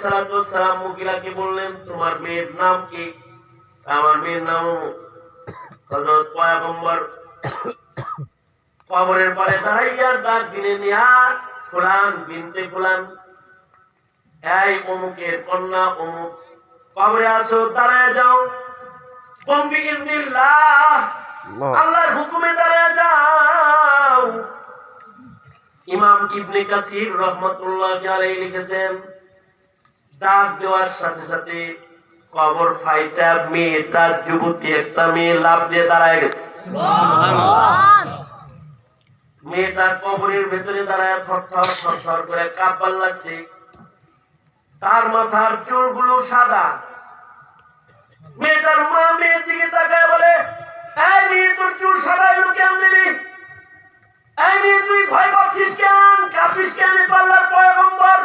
সালাম মুকিলাকে বললেন তোমার মেয়ের নাম কি? আমার মেয়ের নাম হযরত পয়গম্বর কবরের পরে দাঁড়াইয়ার ডাক দিলেন ইয়া ফুলান বিনতে ফুলান এই অমুকের কন্যা অমুক কবরে আসো দাঁড়ায় যাও। আল্লাহর হুকুমে দাঁড়ায় যাও। ইমাম ইবনে কাসির রহমতুল্লাহ আলাইহি লিখেছেন ডাক দেওয়ার সাথে সাথে কবর ফাইটা মেয়ে, তার যুবতী একটা মেয়ে লাভ দিয়ে দাঁড়ায় গেছে। মেয়েটা কবরের ভেতরে দাঁড়ায় থর থর থর থর করে লাগছে। তার মাথার সাদা। মা মেয়ের দিকে তাকায় বলে, এই মেয়ে, তোর চুল সাদা এলো কেন দিলি? এই মেয়ে, তুই ভয় পাচ্ছিস কেন? কাঁপিস কেন পাল্লার পয়গম্বর?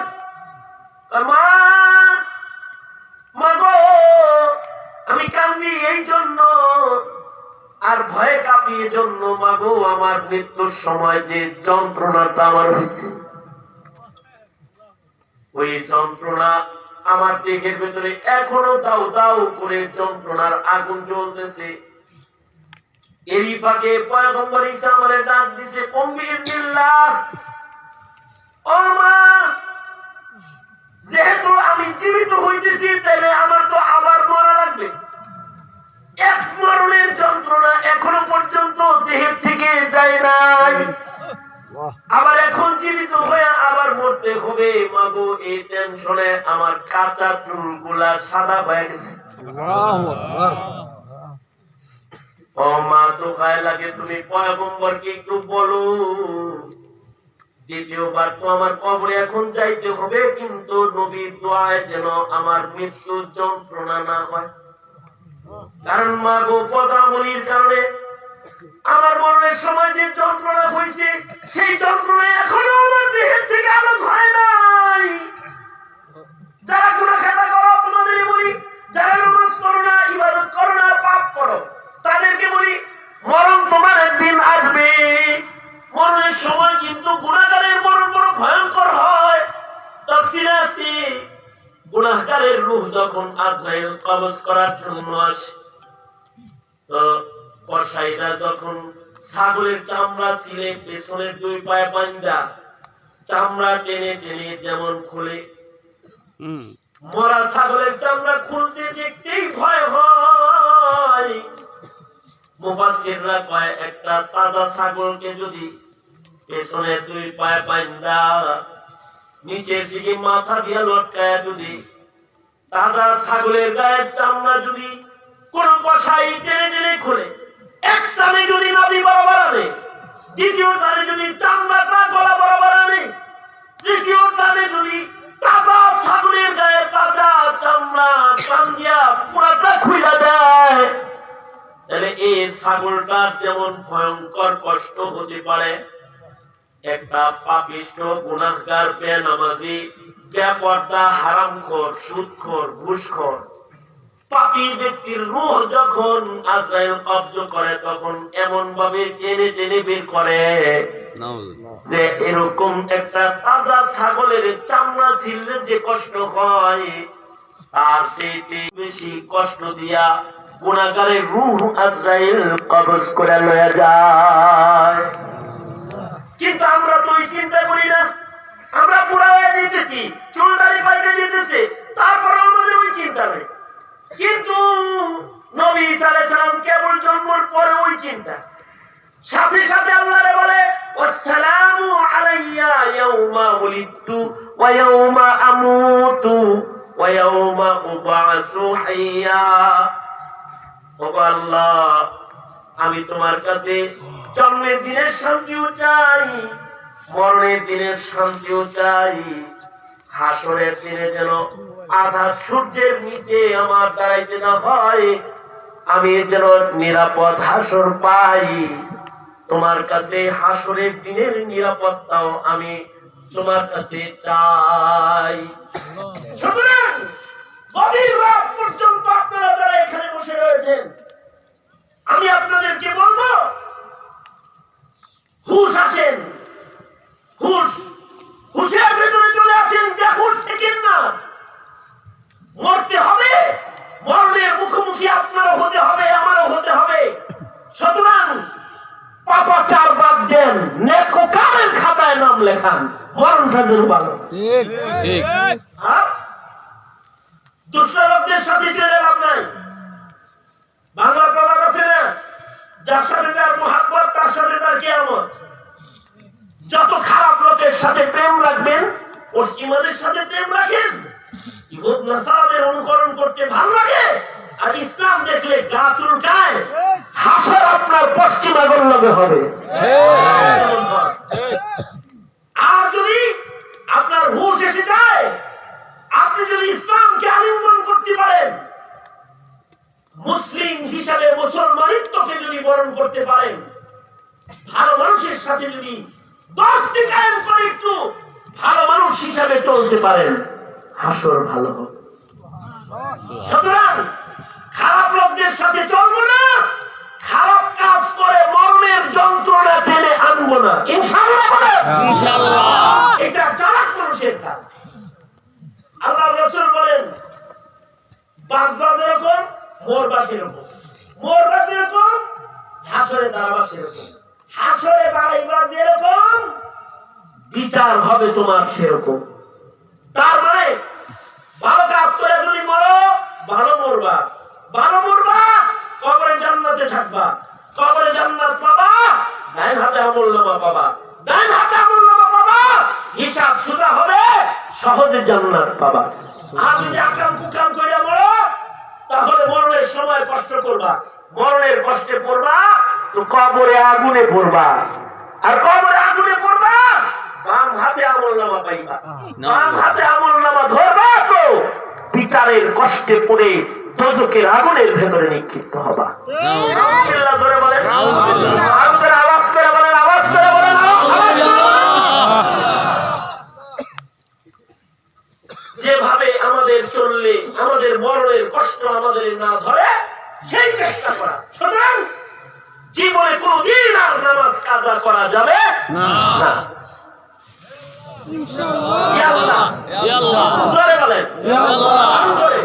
আমি কান্দি এই জন্য, আর ভয়ে কাঁপি এই জন্য আমার মৃত্যুর সময় যে যন্ত্রণাটা আমার হয়েছে, ওই যন্ত্রণা আমার দেহের ভেতরে এখনও দাউ দাউ করে যন্ত্রণার আগুন জ্বলতেছে। এরই ফাঁকে পয়গম্বর ঈসা আমারে ডাক দিছে বিল্লাহ ও মা যেহেতু আমি জীবিত হইতেছি তাহলে আমার তো আবার মরা লাগবে। এক মরণের যন্ত্রণা এখনও পর্যন্ত দেহের থেকে যায় নাই। আবার এখন জীবিত হয়ে আবার মরতে হবে। মাগো এই টেনশনে আমার কাঁচা চুলগুলা সাদা হয়ে গেছে। ও মা তো গায়ে লাগে তুমি পয়গম্বরকে একটু বলো। দ্বিতীয়বার তো আমার কবরে এখন যাইতে হবে, কিন্তু নবীর দোয়ায় যেন আমার মৃত্যু যন্ত্রণা না হয়। কারণ মা গো পদাবলির কারণে আমার মরণের সময় যে যন্ত্রণা হয়েছে সেই যন্ত্রণা এখনও আমার দেহের থেকে আলোক হয় নাই। যারা গুণা খাতা করো তোমাদেরই বলি, যারা নামাজ করো না, ইবাদত করো না, পাপ করো, তাদেরকে বলি, মরণ তোমার একদিন আসবে। মরণের সময় কিন্তু গুণাগারের মরণ বড় ভয়ঙ্কর হয়। তফসিলে আছে গুণাগারের রূহ যখন আজরাইল কবজ করার জন্য আসে তো কসাইরা যখন ছাগলের চামড়া ছিলে পেছনের দুই পায়ে পাঞ্জা চামড়া টেনে টেনে যেমন খুলে মরা ছাগলের চামড়া খুলতে দেখতেই ভয় হয়। মুফাসসিররা কয় একটা তাজা ছাগলকে যদি পেছনের দুই পায়ে পাঞ্জা নিচের দিকে মাথা দিয়ে লটকায় যদি, তাজা ছাগলের গায়ের চামড়া যদি কোন কষাই টেনে টেনে খুলে এক টানে যদি নাভি বরাবর আনে দ্বিতীয় টানে যদি গলা বরাবর আনে তৃতীয় টানে যদি তাজা ছাগলের গায়ে তাজা চামড়া দিয়া পুরাটা তাহলে এই ছাগলটার যেমন ভয়ঙ্কর কষ্ট হতে পারে একটা পাপিষ্ট গুনাহগার বেনামাজি বেপর্দা হারামখোর সুদখোর ঘুষখোর। পাপী ব্যক্তির রূহ যখন আজরাইল কবজ করে তখন এমন ভাবে টেনে টেনে বের করে যে এরকম একটা তাজা ছাগলের চামড়া ছিললে যে কষ্ট হয় তার চেয়ে বেশি কষ্ট দিয়া গুণাগারের রূহ আজরাইল কবজ করে লয়ে যায়। কিন্তু আমরা তো ওই চিন্তা করি না। আমরা পুরা হয়ে চুলদারি পাইতে যেতেছে তারপর আমাদের ওই চিন্তা নেই। কিন্তু নবী সালাম কেবল জন্মর পরে ওই চিন্তা। সাথে সাথে আল্লাহ বলে, ওয়াসসালামু আল্লাহ আমি তোমার কাছে জন্মের দিনের শান্তিও চাই, মরণের দিনের শান্তিও চাই। হাসরের দিনে যেন আধা সূর্যের নিচে আমার দাঁড়াইতে না হয়, আমি যেন নিরাপদ হাসর পাই। তোমার কাছে হাসরের দিনের নিরাপত্তাও আমি তোমার কাছে চাই। সুতরাং পর্যন্ত আপনারা যারা এখানে বসে রয়েছেন আমি আপনাদেরকে বলব হুশ আছেন হুশ হুশের ভেতরে চলে আসেন বেহুশ থেকেন না। মরতে হবে মরণের মুখোমুখি আপনারও হতে হবে আমারও হতে হবে। সুতরাং পাপাচার বাদ দেন নেককারের খাতায় নাম লেখান মরণটা যেন ভালো। ঠিক ঠিক। দুষ্ট লোকদের সাথে চলে লাভ নাই। বাংলা প্রবাদ আছে না যার সাথে যার মোহাব্বত, তার সাথে তার কেয়ামত। যত খারাপ লোকের সাথে প্রেম রাখবেন পশ্চিমাদের সাথে প্রেম রাখেন। ইহুদ নাসারাদের অনুকরণ করতে ভালো লাগে, আর ইসলাম দেখলে গা চুলকায়, হাসার আপনার পশ্চিমাগর লগে হবে। সাথে যদি দশটি কায়েম করে একটু ভালো মানুষ হিসাবে চলতে পারেন, হাসর ভালো হবে। সুতরাং খারাপ লোকদের সাথে চলবো না। হবে তোমার সেরকম। তার মানে ভালো কাজ করে যদি মরো, ভালো মরবা। ভালো মরবা, কবরে জান্নাতে থাকবা। কবরে জান্নাত পাবা ডাইন হাতে আমল নামা পাবা। ডাইন হাতে আমল নামা পাবা, হিসাব সোজা হবে, সহজে জান্নাত পাবা। আর যদি আকাম কুকাম করে মরো, তাহলে মরণের সময় কষ্ট করবা। মরণের কষ্টে পড়বা, তো কবরে আগুনে পড়বা। আর কবরে বাম হাতে আমল নামা পাইবা। বাম হাতে আমল নামা ধরবা তো বিচারের কষ্টে পড়ে দোজকের আগুনের ভেতরে নিক্ষিপ্ত হবা। ধরে বলেন আওয়াজ করে বলেন আওয়াজ করে বলেন যেভাবে আমাদের চললে আমাদের মরণের কষ্ট আমাদের না ধরে সেই চেষ্টা করা। সুতরাং জীবনে কোনদিন আর নামাজ কাজা করা যাবে না না ইয়া আল্লাহ, ইয়া আল্লাহ জোরে বলেন ইয়া আল্লাহ আরও জোরে আরও জোরে।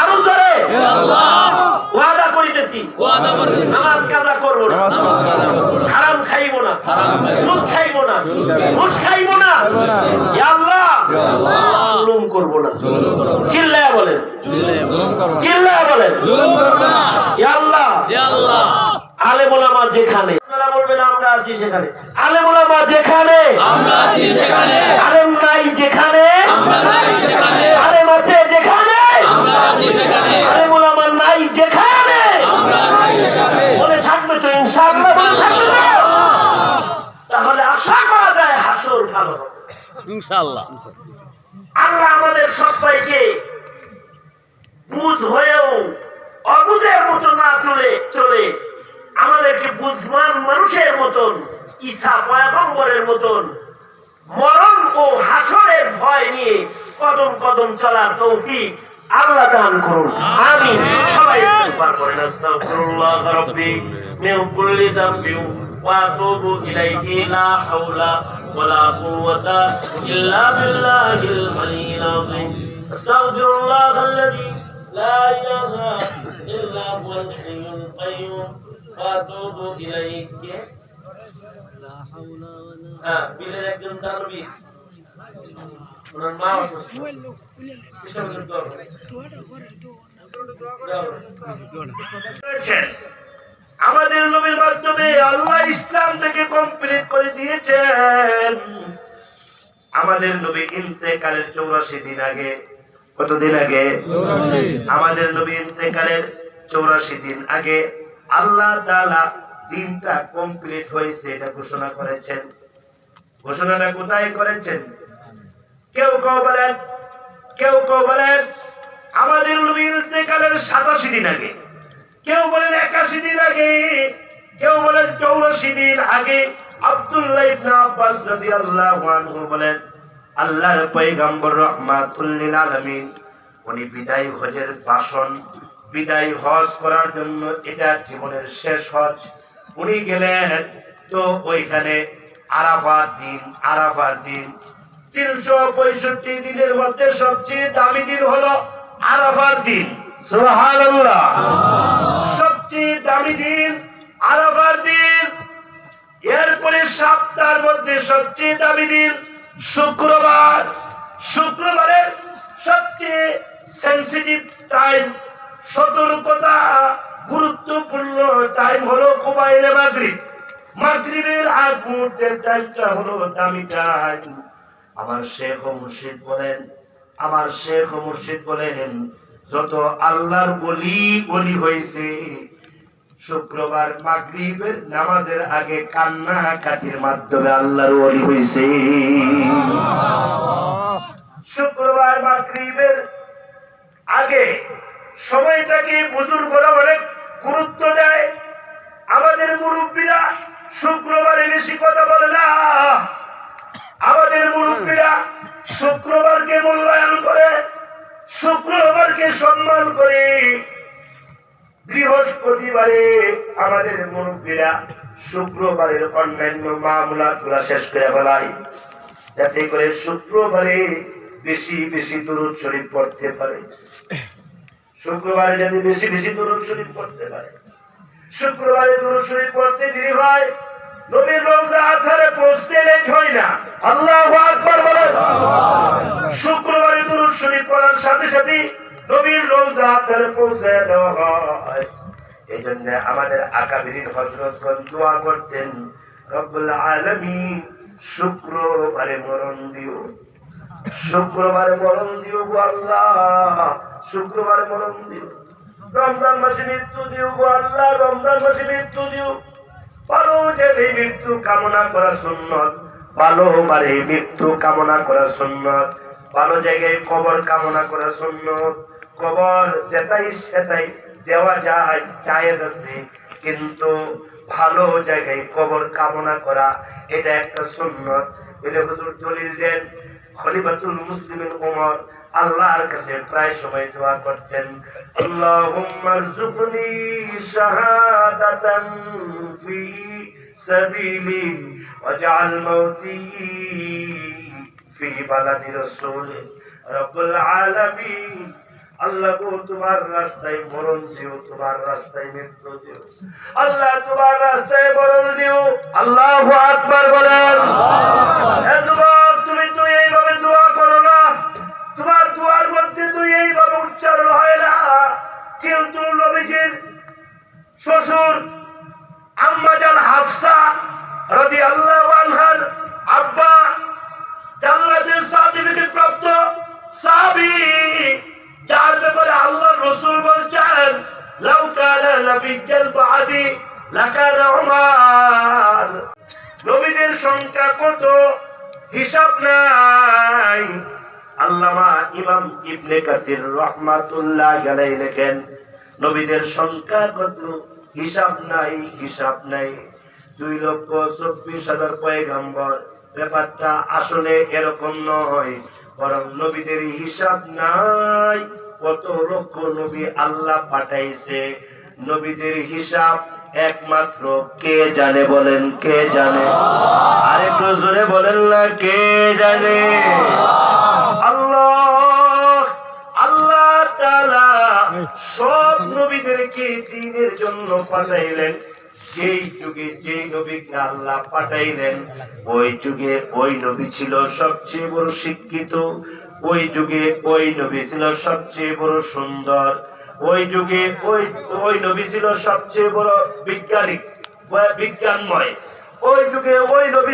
আরও জোরে। ইয়া আল্লাহ। ওয়াদা করিতেছি। নামাজ কাজা করব না। হারাম খাইবো না। খাইবো না। সুদ খাইবো না। ঘুষ খাইবো না। আল্লাহ। জুলুম করব না। চিল্লায় বলেন। চিল্লায় বলেন। জুলুম করব না। আল্লাহ। আল্লাহ। আলেম ওলামা যেখানে। আপনারা বলবেন আমরা আছি সেখানে। আলেম ওলামা যেখানে। আমরা আছি সেখানে। আলেম নাই যেখানে। আমরা নাই সেখানে। আলেম আছে যেখানে। আমরা আছি সেখানে। আলেম ওলামা নাই যেখানে। আমরা আছি সেখানে। মনে থাকবে তো ইনশাআল্লাহ মনে থাকবে তাহলে আশা করা যায় হাসর ভালো হবে। ইনশাআল্লাহ। আল্লাহ আমাদের সবাইকে বুঝ হয়েও অবুঝের মতো না চলে ঈসা পয়গম্বরের মতন মরণ ও হাসরের ভয় নিয়ে কদম কদম চলার তৌফিক আল্লাহ দান করুন। আমিন। সবাই ইস্তিগফার করেন আস্তাগফিরুল্লাহ রাব্বি মিন কুল্লি যামবিন ওয়া আতুবু ইলাইহি লা হাওলা ওয়ালা কুওয়াতা ইল্লা বিল্লাহিল আলিয়্যিল আযীম। আস্তাগফিরুল্লাহ আল্লাযী লা ইলাহা ইল্লা হুয়াল হাইয়ুল কাইয়্যুম ওয়া আতুবু ইলাইহি। হ্যাঁ বিলের একজন ওনার মা অসুস্থ। আমাদের নবীর মাধ্যমে আল্লাহ ইসলাম থেকে কমপ্লিট করে দিয়েছেন। আমাদের নবী ইন্তেকালের চৌরাশি দিন আগে কতদিন আগে? আমাদের নবী ইন্তেকালের চৌরাশি দিন আগে আল্লাহ তাআলা দিনটা কমপ্লিট হয়েছে এটা ঘোষণা করেছেন। ঘোষণাটা কোথায় করেছেন? কেউ কেউ বলেন, কেউ কেউ বলেন, আমাদের ইন্তেকালের সাতাশি দিন আগে। কেউ বলেন একাশি দিন আগে, কেউ বলেন চৌরাশি দিন আগে। আব্দুল্লাহ ইবনে আব্বাস রাদিয়াল্লাহু আনহু বলেন, আল্লাহর পয়গম্বর রাহমাতুল লিল আলামিন, উনি বিদায় হজের ভাষণ বিদায় হজ করার জন্য এটা জীবনের শেষ হজ। উনি গেলেন তো ওইখানে আরাফার দিন আরাফার দিন। তিনশো পঁয়ষট্টি দিনের মধ্যে সবচেয়ে দামি দিন হলো আরাফার দিন। সবচেয়ে দামি দিন আরাফার দিন। এরপরে সপ্তাহের মধ্যে সবচেয়ে দামি দিন শুক্রবার। শুক্রবারের সবচেয়ে সেন্সিটিভ টাইম সতর্কতা গুরুত্বপূর্ণ টাইম হলো কুবাইলে মাগরিব। মাগরিবের আগ মুহূর্তের টাইমটা হলো দামি টাইম আমার শেখ মুর্শিদ বলেন, আমার শেখ মুর্শিদ বলেন, যত আল্লাহর গলি গলি হয়েছে, শুক্রবার মাগরিবের নামাজের আগে কান্না কাটির মাধ্যমে আল্লাহর ওলি হয়েছে। শুক্রবার মাগরিবের আগে সময়টাকে বুজুর্গরা অনেক গুরুত্ব দেয়। আমাদের মুরব্বীরা শুক্রবারে বেশি কথা বলে না। আমাদের মুরব্বীরা শুক্রবারকে মূল্যায়ন করে, শুক্রবারকে সম্মান করে। বৃহস্পতিবারে আমাদের মুরব্বীরা শুক্রবারের অন্যান্য মামলা গুলা শেষ করে ফেলায়। যাতে করে শুক্রবারে বেশি বেশি দরুদ শরীফ পড়তে পারে। শুক্রবারে যাতে বেশি বেশি দরুদ শরীফ পড়তে পারে। শুক্রবারে দরুদ শরীফ পড়তে দেরি হয়, নবীর রোজা আধারে পৌঁছতে লেট হয় না। আল্লাহ আকবার শুক্রবারে দরুদ শরীফ পড়ার সাথে সাথে নবীর রোজা আধারে পৌঁছে দেওয়া হয়। এই জন্য আমাদের আকাবিরিন হজরতগণ দোয়া করতেন, রব্বুল আলামিন শুক্রবারে মরণ দিও। শুক্রবারে মরণ দিও গো আল্লাহ, শুক্রবারে মরণ দিও। রমজান মাসে মৃত্যু দিও গো আল্লাহ, রমজান মাসে মৃত্যু দিও। ভালো যে মৃত্যু কামনা করা সুন্নত ভালো বারে মৃত্যু কামনা করা সুন্নত, ভালো জায়গায় কবর কামনা করা সুন্নত। কবর যেটাই সেটাই দেওয়া যায়, জায়েজ আছে, কিন্তু ভালো জায়গায় কবর কামনা করা, এটা একটা সুন্নত। এটা হুজুর দলিল দেন খলিফাতুল ওমর আল্লাহর কাছে প্রায় সময় দোয়া করতেন শাহাদাতান ফি সাবিলি ওয়াজআল মাউতি ফি বালাদি রাসূল রব্বুল আলামিন। আল্লাহ গো তোমার রাস্তায় মরণ দিও তোমার রাস্তায় মৃত্যু দিও। আল্লাহ তোমার রাস্তায় মরণ দিও। আল্লাহু আকবার বলেন। তুমি তো এইভাবে তুই এইভাবে উচ্চারণ হয় না। কিন্তু নবীজির শ্বশুর আম্মাজান হাফসা রদি আল্লাহ আনহার আব্বা জান্নাতের সার্টিফিকেট প্রাপ্ত সাহাবী, যার ব্যাপারে আল্লাহ রসুল বলছেন, লাউ কানা নাবিয়্যান বাদি লাকানা নবীদের সংখ্যা কত? হিসাব নাই। আল্লামা ইমাম ইবনে কাসির রহমাতুল্লাহ আলাইহি লেখেন, নবীদের সংখ্যা কত হিসাব নাই হিসাব নাই। দুই লক্ষ চব্বিশ হাজার পয়গাম্বর। ব্যাপারটা আসলে এরকম নয়, বরং নবীদের হিসাব নাই। কত লক্ষ নবী আল্লাহ পাঠাইছে। নবীদের হিসাব একমাত্র কে জানে বলেন, কে জানে? আরেকটু জোরে বলেন না, কে জানে? নবীদেরকে দিনের জন্য পাঠাইলেন? যেই যুগে যেই নবীকে আল্লাহ পাঠাইলেন, ওই যুগে ওই নবী ছিল সবচেয়ে বড় শিক্ষিত, ওই যুগে ওই নবী ছিল সবচেয়ে বড় সুন্দর, ওই যুগে ওই ওই নবী ছিল সবচেয়ে বড় বিজ্ঞানী, বিজ্ঞানময়, ওই যুগে ওই নবী